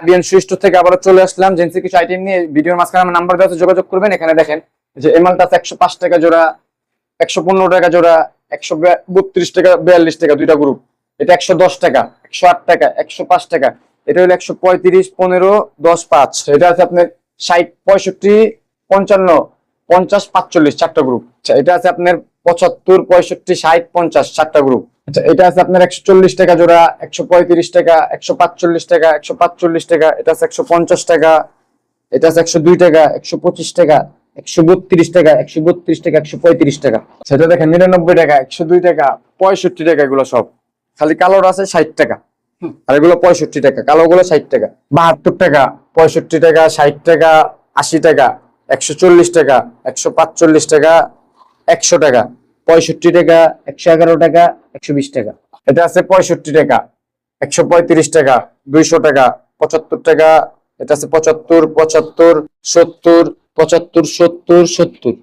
আবিয়ান সুইস্টো থেকে আবার চলে আসলাম। জেন্সি কিছু আইটেম নিয়ে ভিডিওর মাঝখানে আমার নাম্বার দেওয়া যোগাযোগ করবেন। এখানে দেখেন যে এমালটা আছে একশো পাঁচ টাকা জোড়া, একশো পনেরো টাকা জোড়া, একশো বত্রিশ টাকা, বিয়াল্লিশ টাকা, দুইটা গ্রুপ এটা একশো দশ টাকা, একশো আট টাকা, একশো পাঁচ টাকা। এটা হলো একশো পঁয়ত্রিশ, পনেরো, দশ, পাঁচ। এটা আছে আপনার ষাট, পঁয়ষট্টি, পঞ্চান্ন, পঞ্চাশ, পাঁচচল্লিশ, চারটা গ্রুপ আচ্ছা এটা আছে আপনার পঁচাত্তর পঁয়ষট্টি ষাট পঞ্চাশ চারটা গ্রুপ আচ্ছা এটা আছে আপনার একশো চল্লিশ টাকা জোড়া একশো পঁয়ত্রিশ টাকা একশো পাঁচচল্লিশ টাকা একশো পাঁচচল্লিশ টাকা এটা আছে একশো পঞ্চাশ টাকা এটা আছে একশো দুই টাকা একশো পঁচিশ টাকা একশো বত্রিশ টাকা একশো বত্রিশ টাকা একশো পঁয়ত্রিশ টাকা। সেটা দেখেন নিরানব্বই টাকা একশো দুই টাকা পঁয়ষট্টি টাকা এগুলো সব। খালি কালোর আছে ষাট টাকা। আর এগুলো পঁয়ষট্টি টাকা কালো গুলো ষাট টাকা। বাহাত্তর টাকা পঁয়ষট্টি টাকা ষাট টাকা আশি টাকা একশো চল্লিশ টাকা একশো পাঁচচল্লিশ টাকা একশো টাকা, পঁয়ষট্টি টাকা, একশো এগারো টাকা, একশো বিশ টাকা। এটা আছে পঁয়ষট্টি টাকা, একশো পঁয়ত্রিশ টাকা, দুইশো টাকা, পঁচাত্তর টাকা, এটা আছে পঁচাত্তর পঁচাত্তর, সত্তর পঁচাত্তর, সত্তর সত্তর।